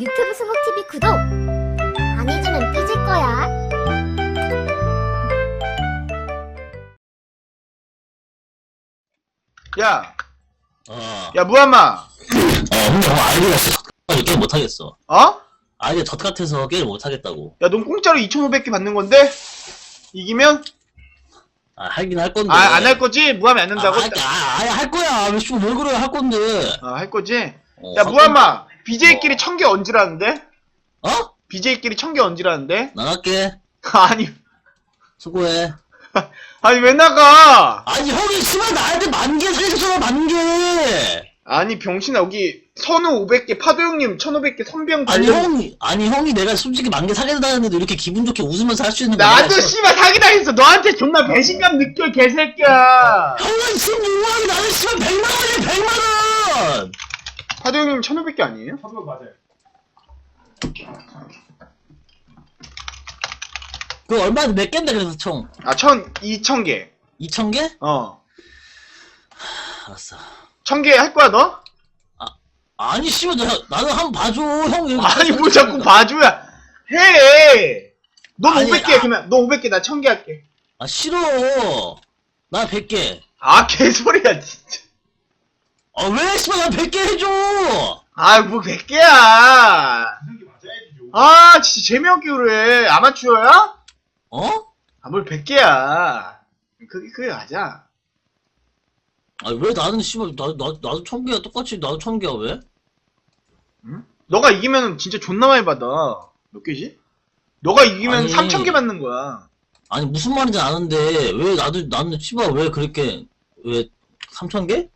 유튜브 수목TV 구독! 안 해주면 삐질 거야. 야, 어. 야 무한마, 어, 근데 형 아이디가 진짜 게임 못하겠어. 어? 아이디가 젖 같아서 게임 못하겠다고. 야, 넌 공짜로 2,500개 받는 건데 이기면 아, 하긴 할 건데. 아 안 할 거지? 무함이 안 아, 된다고? 할, 아, 아예 할 거야. 왜, 씨발, 왜 그래? 할 건데. 아, 할 거지? 어, 야, 할 무함마, BJ끼리 어. 1000개 얹으라는데? 건- 어? BJ끼리 1000개 얹으라는데? 나갈게. 아니, 수고해. 아니 왜 나가? 아니, 형이 씨발 나한테 만개 살려줬잖아, 만개! 아니 병신아 여기 선우 500개, 파도 형님 1,500개, 선병 아니. 형이, 아니, 형이 내가 솔직히 만개 사겠다는데도 이렇게 기분 좋게 웃으면서 할 수 있는 거 나도 씨발 사기당했어. 너한테 존나 배신감 느껴 개새끼야. 형은 16만원이 나는 씨발 100만 원이야, 100만 원! 파도 형님 1,500개 아니에요? 그 얼마나 몇 갠데, 그래서 총? 아, 1,000, 2,000개. 2,000개? 어. 알았어. 1,000개 할 거야 너? 아니, 씨발, 나, 나는 한 번 봐줘. 형, 여기 아니 뭐 자꾸 봐줘야 해. 넌 아니, 500개 아. 그러면 너 500개 나 1000개 할게. 아, 싫어. 나 100개. 아 개소리야 진짜. 아, 왜, 씨발, 나 100개 해줘! 아뭐 100개야. 아 진짜 재미없게 그래. 아마추어야? 어? 아뭘 100개야. 그게 그게 맞아. 아, 왜 나는, 씨발, 나, 나, 나도 1000개야. 똑같이 나도 1000개야, 왜? 너가 이기면 진짜 존나 많이 받아. 몇 개지? 너가 이기면 아니. 3000개 받는 거야. 아니, 무슨 말인지 아는데, 왜 나도, 나는, 씨발, 왜 그렇게, 왜, 3000개?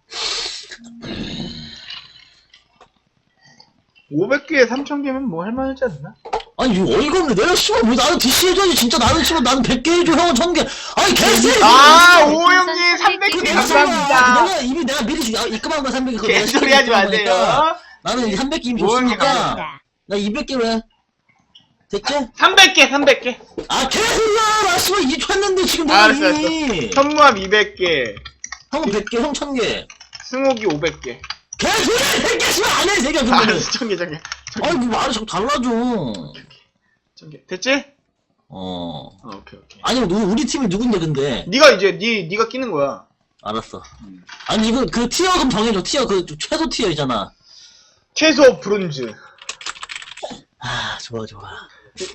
500개에 3000개면 뭐 할만하지 않나? 아니, 이거 어이가 없네. 내가, 씨발, 왜 나는 DC 해줘야지. 진짜 나는, 씨발, 나는 100개 해줘. 형은 1000개. 아니, 개새끼! 아, 오 형님 300개 그게 감사합니다. 내가 이미 내가 미리 주, 아, 입금한 거 300개. 그거 내가 개소리 하지 거니까. 마세요. 나는 이제 300개 이미 오, 형님 줬으니까. 감사합니다. 나 200개로 해. 됐지? 300개, 300개. 아, 개소리야! 나 씨발 이초 했는데 지금 내가 알았어, 이미. 현무암 200개, 형은 100개, 형 1000개. 승옥이 500개. 개소리야! 100개 씨발 안 해! 세개 그러면은. 알았어, 1000개, 1000개. 아니, 뭐 말을 자꾸 달라져. 1000개. 됐지? 어. 어, 오케이, 오케이. 아니, 누, 우리 팀이 누군데, 근데. 네가 이제 네 네가 끼는 거야. 알았어. 음. 아니, 이거, 그 티어 좀 정해줘. 티어, 그, 최소 티어이잖아. 최소 브론즈. 아, 좋아, 좋아.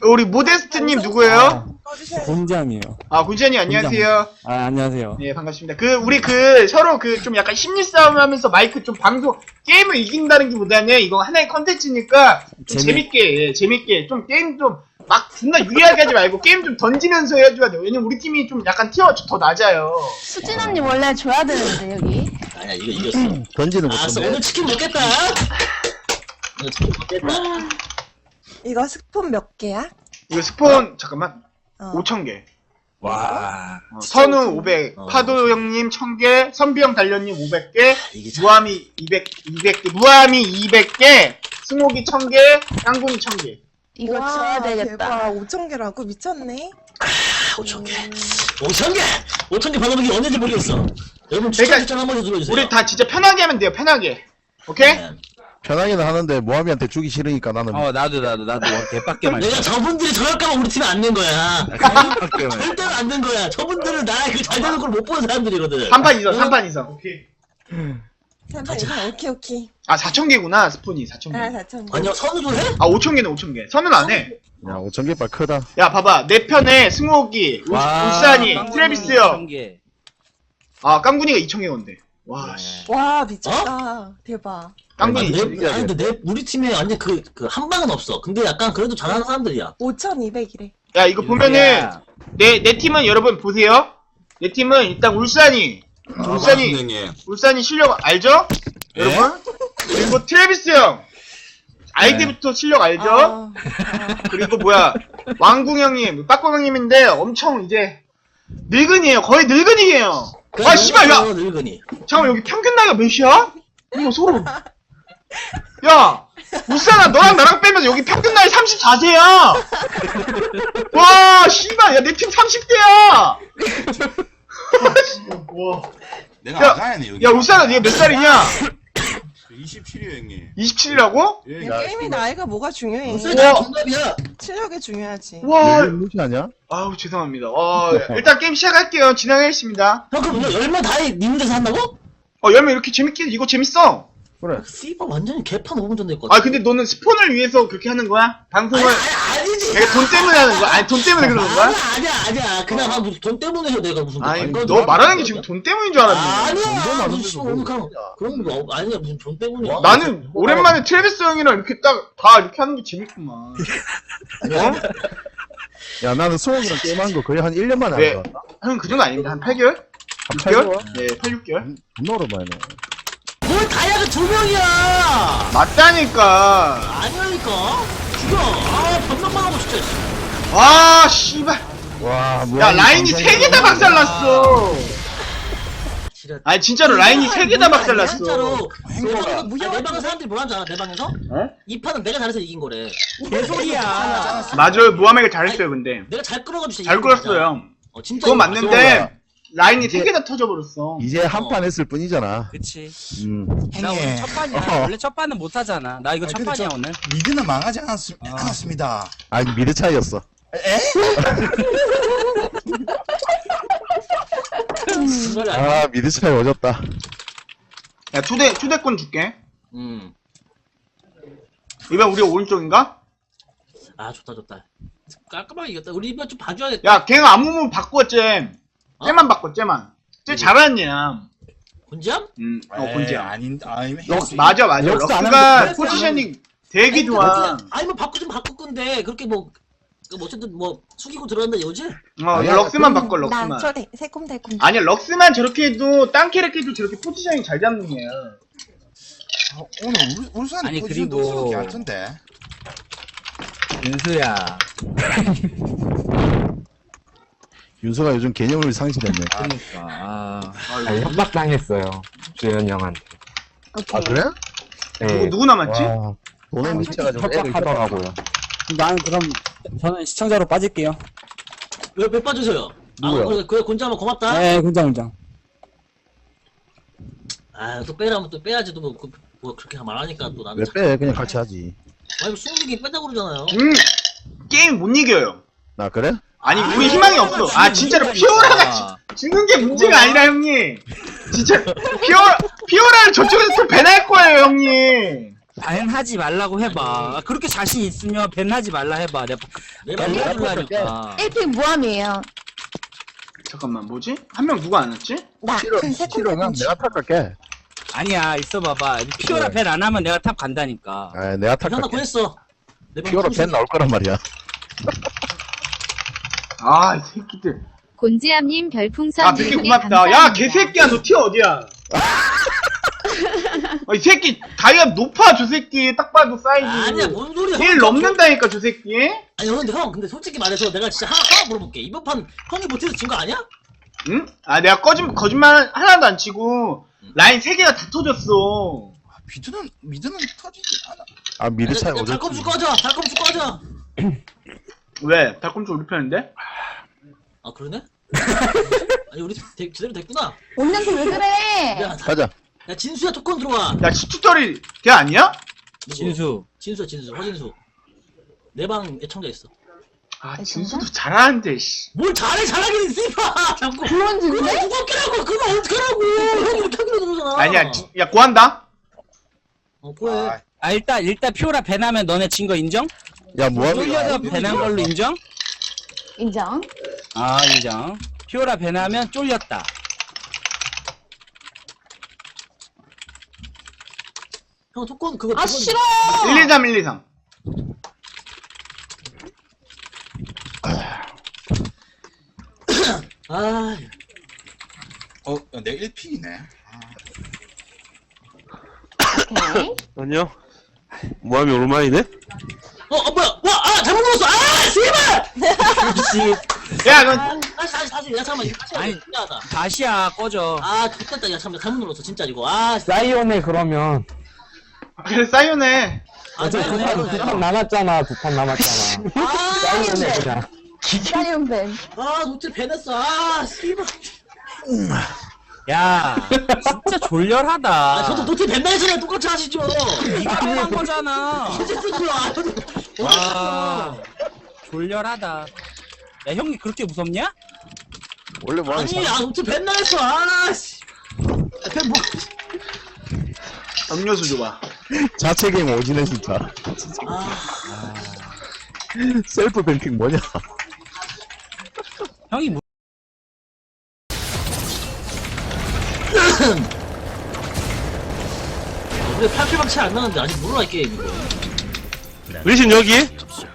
우리 모데스트님 누구예요? 곤장이에요. 아, 군지현이 안녕하세요. 아, 안녕하세요. 네, 반갑습니다. 그 우리 그 서로 그 좀 약간 심리 싸움 하면서 마이크 좀 방송 게임을 이긴다는 게 보다는 이거 하나의 컨텐츠니까 좀 재미- 재밌게 예, 재밌게 좀 게임 좀 막 존나 유리하게 하지 말고 게임 좀 던지면서 해줘야 돼요. 왜냐면 우리 팀이 좀 약간 티어가 더 낮아요. 수진 언니 원래 줘야 되는데 여기 아니야, 이거 이겼어. 던지는 알았어, 오늘 치킨 먹겠다. 오늘 치킨 먹겠다. 이거 스폰 몇 개야? 이거 스폰 잠깐만 어. 5천 개. 와. 어, 선우 500, 어. 파도 형님 1000개, 선비 형 달련님 500개, 이게 참. 무함이 200, 200개, 무함이 200개, 승옥이 1000개, 깡군이 1000개. 이거 와, 줘야 되겠다. 대박. 5천 개라고 미쳤네. 5천 개. 5천 개! 5천 개 받아보기 언제인지 모르겠어. 여러분 추천 그러니까 추천 한번 해주세요. 우리 다 진짜 편하게 하면 돼요, 편하게. 오케이? 네. 편하게는 하는데 모함이한테 주기 싫으니까 나는 어, 나도, 나도, 나도 개빡게 말. 내가 저분들이 저럴까봐 우리 팀에 안 낸 거야. 밖에는 절대로 안낸 거야. 저분들은 나그잘 되는 걸 못 보는 사람들이거든. 3판 이상, 3판 이상. 오케이. 3판 이상 오케이 오케이. 아, 4000개구나, 스폰이. 4000개. 아 아, 4천 개. 아니야 선우도 해? 5000개는 5000개. 선은 안 해. 야 5천 개빨 크다. 야, 봐봐. 내 편에 승옥이, 울- 울산이, 트래비스 형. 아, 깡군이가 2000개 건데. 와, 씨. 와 미쳤다. 대박. 2000개. 내, 아니 근데 내 우리 팀에 완전 그 그 한 방은 없어. 근데 약간 그래도 잘하는 사람들이야. 5,200이래. 야, 이거 보면은, 내, 내 팀은 여러분 보세요. 내 팀은 일단 울산이, 울산이, 울산이 실력 알죠? 여러분? 그리고 트래비스 형. 아이디부터 실력 알죠? 아, 그리고 뭐야 왕궁 형님, 빠꾸 형님인데 엄청 이제 늙은이에요. 거의 늙은이에요. 아 씨발 야 늙은이. 잠깐 만 여기 평균 나이가 몇이야? 이거 소름. 야 울산아 너랑 나랑 빼면 여기 평균 나이 34세야. 와 씨발 야 내 팀 30대야. 와. 내가 야, 아가야네 여기. 야 울산아 네가 몇 살이냐? 27이요 형님. 27이라고? 예, 야, 게임의 나이가 뭐가 중요해. 쓰레기야 정답이야 실력이 중요하지. 와, 무시 아니야? 아우 죄송합니다. 와, 일단 게임 시작할게요. 진행하겠습니다. 형 그럼 열- 열명 다해 니 혼자서 한다고? 어, 열면 이렇게 재밌게 이거 재밌어. 그래. 씨발 완전히 개판 5분 전 될것 같아 아, 근데 너는 스폰을 위해서 그렇게 하는 거야? 방송을 아니, 아니 아니지 내가 돈 때문에 하는 거야? 아니, 돈 때문에 그러는 거야? 아니야 아니야 아니야 그냥 아, 무슨 돈 때문에 해서 내가 무슨 아니, 너 좀- 말하는 게 지금 돈 때문인 줄 알았네. 아니야 무슨 오늘 그냥 그런 거 없- 아니야 무슨 돈 때문이야 나는 오랜만에 트래비스 형이랑 이렇게 딱 다 이렇게 하는 게 재밌구만. 어? 야, 나는 수홍이랑 게임한 거 거의 한 1년 만에 네. 한 거야. 형, 그 정도 아닙니다. 한 8개월? 6개월? 네, 8, 6개월? 존나 오랜만에. 뭘 다이아가 두 명이야 맞다니까. 아니라니까 죽여 아 변명만 하고 진짜 와, 씨발. 와, 뭐. 야, 라인이 3개 다 박살났어. 아니, 진짜로 라인이 3개 다 박살났어. 진짜로 행복아. 무효 내 방에 사람들이 알아 내 방에서? 어? 이 판은 내가 잘해서 이긴 거래 개소리야. 맞아요. 무하메가 잘했어요, 근데. 내가 잘 끌어가지고 진짜 잘 이긴 거 맞아. 끌었어요. 어 진짜 그건 이거 맞아. 맞는데, 라인이 3개 다 터져버렸어. 이제 한 어. 판 했을 뿐이잖아. 그치. 음. 나 오늘 첫 판이야. 어. 원래 첫 판은 못 하잖아. 나 이거 첫 판이야 오늘. 미드는 망하지 않았, 않았습니다. 아니, 미드 차이였어. 중간에 아니야. 아, 미드 차이 오졌다. 야, 초대, 초대권 줄게. 음. 이번 우리 오른쪽인가? 아 좋다 좋다 깔끔하게 이겼다 우리 이번 좀 봐줘야겠다 야, 걔가 아무무 바꿔, 쟤. 어? 쟤만 바꿔, 쟤만. 쟤 잘하는 얘야. 군지함? 음, 어, 본지야. 아닌, 아니, 럭스, 맞아, 맞아. 럭스 안 럭스가 하는데 포지셔닝 되게 좋아. 그냥, 아니 뭐 바꾸 좀 바꿀 건데 그렇게 뭐, 그뭐 어쨌든 뭐 숙이고 들어간다 이거지? 어, 아니야, 럭스만 바꿔, 나 럭스만. 저래 새콤달콤. 아니야, 럭스만 저렇게 해도, 딴 캐릭터도 저렇게 포지셔닝 잘 잡는 애야. 아, 오늘 울, 울산 아니, 포지션도 그리고- 같은데. 윤수야. 윤서가 요즘 개념을 상실했네. 그러니까. 아. 협박당했어요. 주현 형한테. 아, 그래? 누구, 누구 남았지? 와, 돈을 미쳐가지고 애를 협박하더라고요. 난 그럼 저는 시청자로 빠질게요. 왜, 왜 빠주세요? 누구야? 아, 그래, 그래 군지함 고맙다 네, 군장 군장. 아 또 빼라면 또 빼야지 또 뭐, 그, 뭐 그렇게 말하니까 또 나는 왜 빼? 그냥 같이 하지. 아니 숨기기 빼자고 그러잖아요 음, 게임 못 이겨요. 나 그래? 아니, 우리 희망이 없어. 아, 진짜로 피오라가 지- 지는 게 문제가 아니라, 형님. 진짜, 피오라, 피오라를 저쪽에서 또 배날 거예요, 형님. 밴하지 말라고 해봐. 그렇게 자신 있으면 밴하지 말라 해봐. 내가 내 내가 방에 해주려니까. 1픽 무함이에요. 잠깐만, 뭐지? 한 명 누가 안 왔지? 나 싫어, 그 싫어는 새콤달콤. 내가 탓할게. 아니야 있어봐봐. 피오라 밴 안 하면 내가 탑 간다니까. 아, 내가 하나 탓할게. 구했어 내 숨쉬게. 팬 나올 거란 말이야. 아, 이 새끼들. 곤지암님 별풍선 아, 되게 4개 고맙다. 야, 감사합니다. 개새끼야, 너 티 어디야? 아, 이 새끼, 다이아 높아, 저 새끼. 딱 봐도 사이즈. 아니야 뭔 소리야 1 넘는다니까, 저 새끼. 아니 근데 형 근데 솔직히 말해서 내가 진짜 하나, 하나 물어볼게 이번 판 형이 못해서 진 거 아니야? 응? 아, 내가 거짓, 거짓말 하나도 안 치고, 라인 3개가 다 터졌어. 아, 미드는, 미드는 터지지 않아. 아, 미드 차이 야, 달콤수. 꺼져 달콤수 꺼져 왜? 달콤초 우리 편인데? 아 그러네? 아니 우리 대, 제대로 됐구나 언니한테 왜 그래? 야, 다- 가자. 야 진수야 토큰 들어와 야, 치투터리 걔 아니야? 누구? 진수. 진수야 진수 허진수 내 방 애청자 있어 아, 진수도 잘하는데, 씨. 뭘 잘해 잘하긴 씨발 자꾸 그런 그거 짓인데? 누가 깨라고 그거 어떡하라고 형이 못하기로 그러잖아 아니야, 지- 야, 구한다? 어 뭐해 아, 아 일단 일단 피오라 밴하면 너네 진 거 인정? 야, 뭐하는 쫄려서 거야? 밴한 걸로 인정? 인정. 아 인정. 피오라 밴하면 쫄렸다. 형 토큰 그거 아 토큰- 싫어. 1, 2, 3, 1, 2, 3. 아 어, 야, 내 1픽이네. 오케이. 아니요. 모함이 오랜만이네? 어, 어 뭐야 와 아 잘못 눌렀어 아 씨발 역시 야, 너, 아, 다시 다시 다시 야 잠깐만 이거 다시. 아니 미안하다 다시야 꺼져. 아 좋겠다 야 잠깐만 잘못 눌렀어 진짜 이거 아 사이온에 그러면. 그래, 사이오네. 아, 두판 남았잖아, 두 판 남았잖아. 사이온에 그냥. 사이언 밴. 아, 노트 배냈어. 아, 씨발. 야, 진짜 졸렬하다. 아, 저도 노티 맨날 전에 똑같이 하시죠. 네가 뺀한 거잖아. 어쨌든 아, 와, 졸렬하다. 야, 형이 그렇게 무섭냐? 원래 뭐 하는 아니, 아, 노티 맨날 했어. 아, 씨. 아, 그냥 뭐, 음료수 줘봐. 자체 게임 오지네 진짜. 아, 셀프 뱅킹 뭐냐? 형이 뭐, 우리 8킬 밖에 안 나는데 아직 몰라, 이 게임. 이거. 리신 여기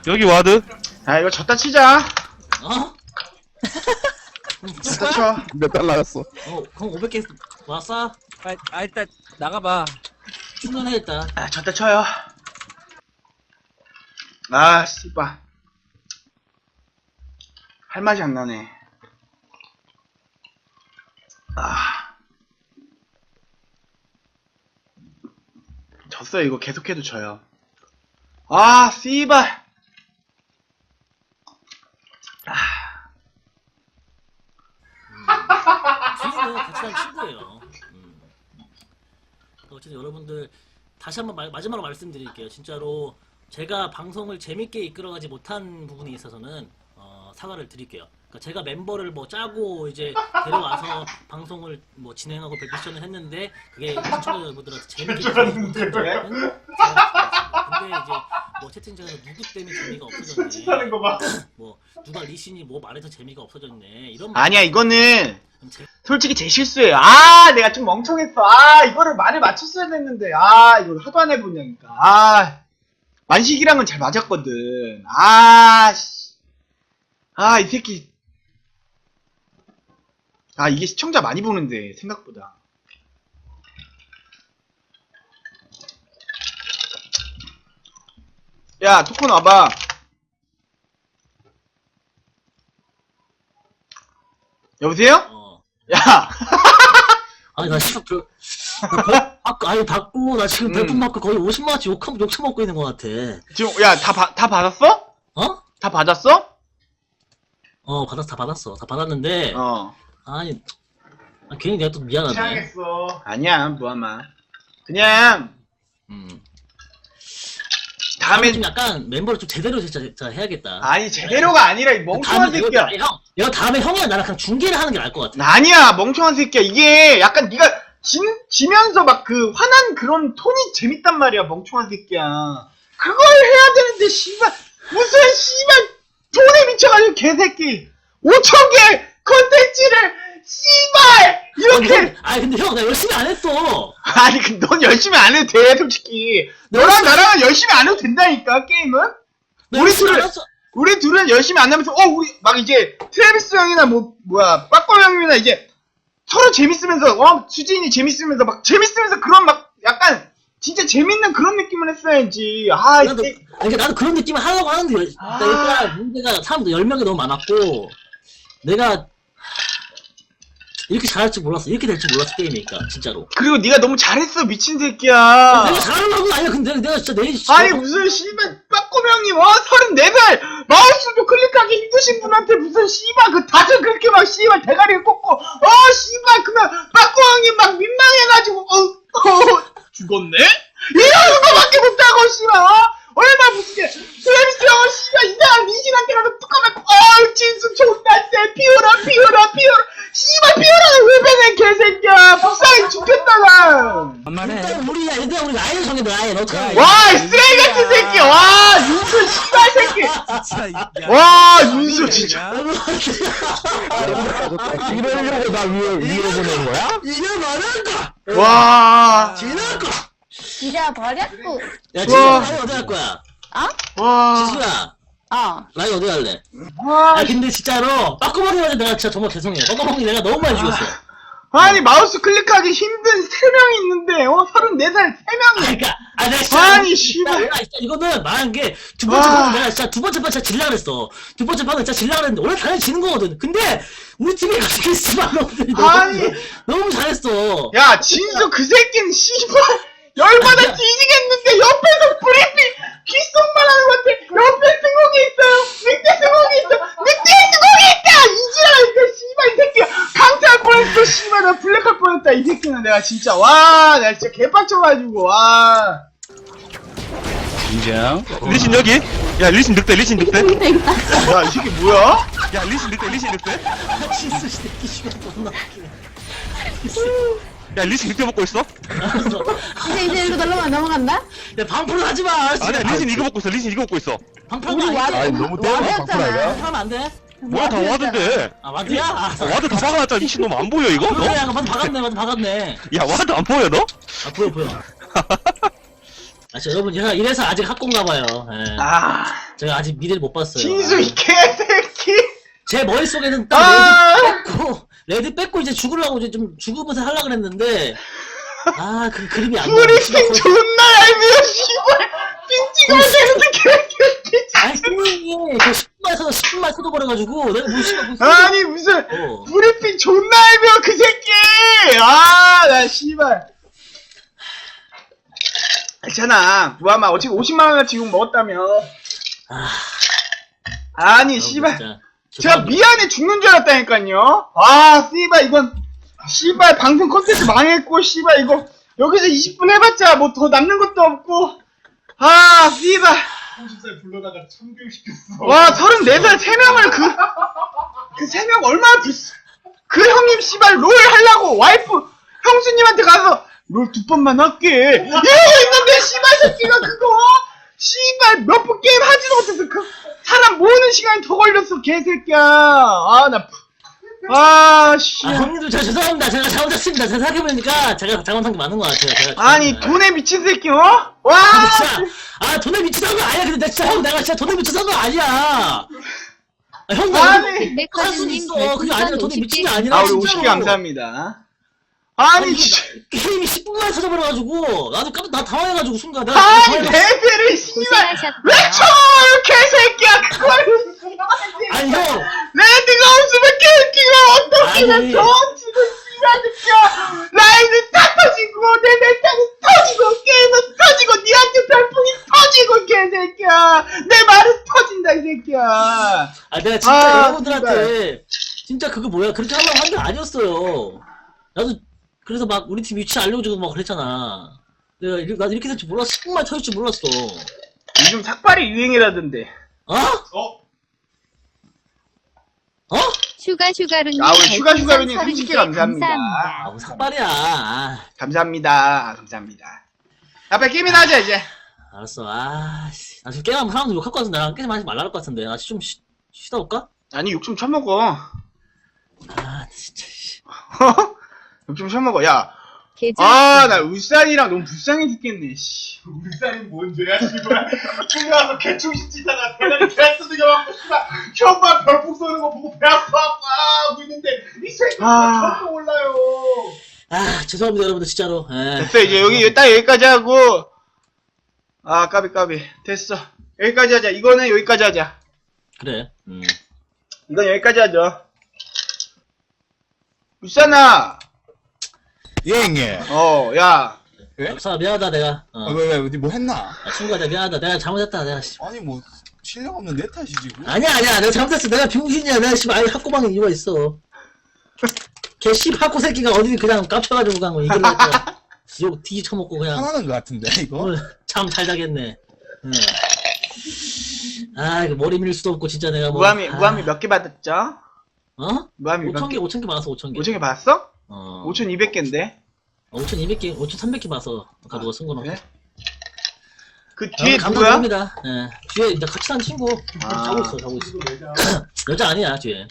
여기 와드. 아, 이거 졌다 치자. 어? 졌다 쳐. 몇달 나갔어. 어, 그럼 500개 왔어? 아, 아, 일단 나가봐. 충전해, 일단. 아, 졌다 쳐요. 아, 씨발. 할 맛이 안 나네. 아. 졌어요. 이거 계속해도 져요. 아, 씨발. 같이 간 친구예요. 음. 어쨌든 여러분들 다시 한번 말- 마지막으로 말씀드릴게요. 진짜로 제가 방송을 재밌게 이끌어가지 못한 부분에 있어서는 어, 사과를 드릴게요. 그러니까 제가 멤버를 뭐 짜고 이제 데려와서 방송을 뭐 진행하고 미션을 했는데 그게 시청자 여러분들한테 재밌게 못한 점은 제가 근데 이제 뭐 채팅창에서 누구 때문에 재미가 없어졌네. 거 봐. 뭐 누가 리신이 뭐 말해서 재미가 없어졌네. 이런 아니야, 이거는 말 제- 솔직히 제 실수예요. 아, 내가 좀 멍청했어. 아, 이거를 말을 맞췄어야 됐는데. 아, 이걸 하도 안 해보냐니까. 아, 만식이랑은 잘 맞았거든. 아, 씨. 아, 이 새끼. 아, 이게 시청자 많이 보는데, 생각보다. 야, 토큰 와봐. 여보세요? 어. 야! 아니 나 지금 그 아까 아니 받고 나 지금 음. 별풍 받고 거의 50만 원치 욕 욕 처 먹고 있는 것 같아. 지금, 야, 다, 바, 다 받았어? 어? 다 받았어? 어 받았어 다 받았어 다 받았는데 어. 아니 아, 괜히 내가 또 미안하네. 아니야, 무아마. 그냥, 음. 다음에, 좀 약간 멤버를 좀 제대로 진짜, 진짜 해야겠다. 아니, 제대로가 아니라, 이 멍청한 다음에 새끼야. 내가, 형, 내가 다음에 형이랑 나랑 그냥 중계를 하는 게 나을 것 같아. 아니야, 멍청한 새끼야. 이게 약간 네가 지, 지면서 막 그 화난 그런 톤이 재밌단 말이야, 멍청한 새끼야. 그걸 해야 되는데, 씨발, 무슨 씨발, 돈에 미쳐가지고 개새끼. 5천개 컨텐츠를, 씨발! 아니, 이렇게! 형, 아니 근데 형 나 열심히 안 했어. 아니, 그, 넌 열심히 안 해도 돼, 솔직히. 너랑 나랑은 열심히 안 해도 된다니까, 게임은? 나 우리 열심히 둘은- 했어. 우리 둘은 열심히 안 하면서, 어, 우리, 막 이제, 트래비스 형이나 뭐, 뭐야, 빠꼬 형이나 이제, 서로 재밌으면서, 어, 수진이 재밌으면서, 막, 재밌으면서 그런 막, 약간, 진짜 재밌는 그런 느낌을 했어야지. 아, 나도, 이게, 아니, 그러니까 나도 그런 느낌을 하려고 하는데, 열- 아. 일단 문제가 사람도 10명이 너무 많았고, 내가 이렇게 잘할 줄 몰랐어. 이렇게 될 줄 몰랐어, 게임이니까, 진짜로. 그리고 네가 너무 잘했어, 미친 새끼야. 내가 잘하려고 아니야, 근데 내가 진짜 내일 진짜. 아니, 무슨, 씨발, 빠꼬 형님, 어, 34살, 마우스도 클릭하기 힘드신 분한테 무슨, 씨발, 그 다들 그렇게 막, 씨발, 대가리를 꽂고, 어, 씨발, 그러면, 빠꼬 형님 막 민망해가지고, 어, 어, 죽었네? 이러는 거밖에 못하고, 씨발, 어? 얼마 무슨 게, 트래비스 형은, 씨발, 이상한 리신한테 가서 뚜껑 맞고, 어, 진수 존나 쎄, 피우라, 피우라, 피우라, 씨발, 피우라는 왜 배내, 개새끼야. 불쌍해 죽겠다, 나. 반말해. 일단 우리, 일단 우리 라인 정해봐, 라인. 어떡하냐. 와, 이 쓰레기 같은 새끼, 와, 윤수, 씨발 새끼. 진짜, 야, 와, 이거 윤수 진짜. 이러려고 나 위로 위로 보낸 거야? 이게 말한다! 와, 지나가! 잊어버렸고. 야, 와. 지수야, 라인 어디 갈 거야? 와, 지수야, 어. 라인 어디 갈래? 와. 아, 근데 진짜로, 빠꾸머니한테 내가 진짜 정말 죄송해요. 빠꾸머니 내가 너무 많이 죽였어. 아니, 마우스 클릭하기 힘든 세 명이 있는데, 어, 34살 세 아, 명이. 그니까, 아, 내가 진짜. 아니, 진짜 씨발. 내가 진짜 이거는 말한 게, 두 번째 와. 판은 내가 진짜 두 번째 판 진짜 질라 그랬어. 두 번째 판은 진짜 질라 그랬는데, 원래 당연히 지는 거거든. 근데, 우리 팀이 가지고 씨발 너무, 아니. 너무 잘했어. 야, 진수 그 새끼는 씨발 열받아. 뒤지겠는데 옆에서 브리핑 귓속말 하는 것 같아. 옆에 승욱이 있어요. 늑대 승욱이 있어. 늑대 승욱이 있다. 이지랄 그 씨발 이 새끼야 강퇴할 뻔했어. 씨발 나 블랙할 뻔했어. 뒤졌다 이 새끼는 내가 진짜 와 내가 진짜 개빡쳐가지고 와 인정. 리신 여기. 야 리신 늑대 리신 늑대. 야, 이 새끼 뭐야? 야 리신 늑대 리신 늑대. 진짜 새끼 씨발 존나 웃기네. 야 리신 늑대 먹고 있어? 알았어. 이제 이제 이거 날라면 넘어간다? 야 방풀 하지 마. 아니야 리신 이거 먹고 있어 리신 이거 먹고 있어. 방풀 우리 하지 마. 와드 너무 와드였잖아. 방풀하면 안 돼. 뭐야 다 와드인데. 아 와드야? 아, 아, 와드 다 박아놨잖아 미친놈 안 보여 이거? 너? 그래, 와드 박았네, 와드 박았네. 야 와드 안 보여 너? 아 보여 보여. 아, 진짜 여러분 이래서 아직 학고인가 봐요. 예. 아, 제가 아직 미래를 못 봤어요. 진수 이 개새끼. 제 머릿속에는 아! 딱 뺏고 레드 뺏고 이제 죽으려고 이제 좀 죽으면서 하려고 그랬는데 아 그 그림이 안 나와. 브리핑 존나 얄미워, 씨발. 삥 찍으면 되는데 개새끼. 아니 선생님이 그 10분만 서도 10분만 서도 버려가지고 내가 뭐 씨발 무슨 아니, 무슨. 어. 브리핑 존나 얄미워, 그 새끼. 아, 나 씨발. 괜찮아. 부하마 어차피 50만원을 지금 먹었다며. 아, 아니, 씨발. 진짜 제가 죄송합니다. 미안해 죽는 줄 알았다니까요. 아, 씨발 이건 씨발 방송 컨텐츠 망했고 씨발 이거 여기서 20분 해봤자 뭐 더 남는 것도 없고. 아, 씨발. 30살 불러다가 참교육시켰어. 와, 34살 3명을 그, 그 3명 얼마나 불, 그 형님 씨발 롤 하려고 와이프 형수님한테 가서 롤 두 번만 할게. 이러고 있는데 씨발 새끼가 그거 씨발 몇번 게임 하지도 못해서 그 사람 모으는 시간이 더 걸렸어 개새끼야. 아, 나, 아, 씨. 아 형님들 저 죄송합니다. 제가 잘못했습니다. 제가 생각해보니까 제가 잘못한 게 많은 것 같아요. 제가 아니, 죄송합니다. 돈에 미친 새끼, 어? 와! 근데 진짜 아 돈에 미쳐서 거 아니야. 근데 나 진짜 형 내가 진짜 돈에 미쳐서 거 아니야. 아, 형 아니. 나 할수 있어. 그게 아니라 돈에 미친 게 아니라 아, 우리 진짜로. 50개 감사합니다. 아니, 아니, 씨. 나- 게임이 10분만에 터져버려가지고 나도 깜짝 나 당황해가지고 순간 내가 아니, 당황해가지고 레벨을 씨발. 왜 고생하셨고요. 쳐! 개새끼야! 그걸. 아니 형 레드가 없으면 게임기가 어떻게 아니. 정치고 씨발 새끼야! 라인은 다 터지고, 내 멘탈은 터지고, 게임은 터지고, 니한테 별풍이 터지고, 개새끼야! 내 말은 터진다, 이 새끼야! 아 내가 진짜 아, 여러분들한테 진짜 그거 뭐야 그렇게 하려고 한 게 아니었어요 나도 그래서 막 우리 팀 위치 알려주고 막 그랬잖아 내가 이렇게, 나도 이렇게 될 줄 몰랐어 10분만 터질 줄 몰랐어 요즘 삭발이 유행이라던데. 어? 어? 슈가 슈가루님 아, 우리 슈가 슈가루님 별풍선 30개 30개 감사합니다. 아, 뭐 삭발이야 아, 감사합니다. 아, 감사합니다. 야, 빨리 게임이나 하자, 이제. 알았어 아 씨 나 지금 게임하면 사람들 욕할 것 같은데 나 게임 하지 말라 할것 같은데 나 좀 쉬다 올까? 아니, 욕좀 쳐먹어. 아 진짜 씨. 욕좀 쳐먹어. 야, 아, 나 울산이랑 너무 불쌍해 죽겠네, 씨. 울산이 뭔 죄야, 씨발. 집에 와서 개충신 치다가 대단히 개 쓰드겨갖고, 씨발. 형만 별풍 쏘는 거 보고 배 아파, 아파 하고 있는데, 이 새끼가 아. 저도 몰라요. 아 죄송합니다 여러분들 진짜로 예. 됐어, 이제 여기, 딱 여기까지 하고. 아, 까비, 까비. 됐어. 여기까지 하자. 이거는 여기까지 하자. 그래 음. 이건 여기까지 하죠. 울산아, 예, 형님. 어, 야. 예? 역사 미안하다 내가 어. 아, 왜, 왜, 어디 뭐 했나? 아, 친구가 내가 미안하다 내가 잘못했다 내가 씨. 아니, 뭐, 실력 없는 내 탓이지. 뭐. 아니야 아니야 내가 잘못했어 내가 병신이야 내가 씨발 아예 학고방에 이유가 있어 걔 씨학고 새끼가 어디 그냥 깝쳐가지고 그냥 이길라 했다가 욕 뒤지 쳐먹고 그냥 화나는 것 같은데, 이거? 오늘 잠 잘 자겠네 응. 아 이거 머리 밀 수도 없고 진짜 내가 뭐 무함이, 아, 무함이 몇 개 받았죠? 어? 무함이 몇 5천 개 개? 5천 개 받았어 5천 개 5천 개 받았어? 어 5,200개인데. 5,200개 5,300개 봐서 아까 누가 쓴 거는 그래? 그 뒤에 뒤에 누구야? 예 뒤에 이제 같이 산 친구 아. 자고 있어 자고 있어 여자 아니야 뒤에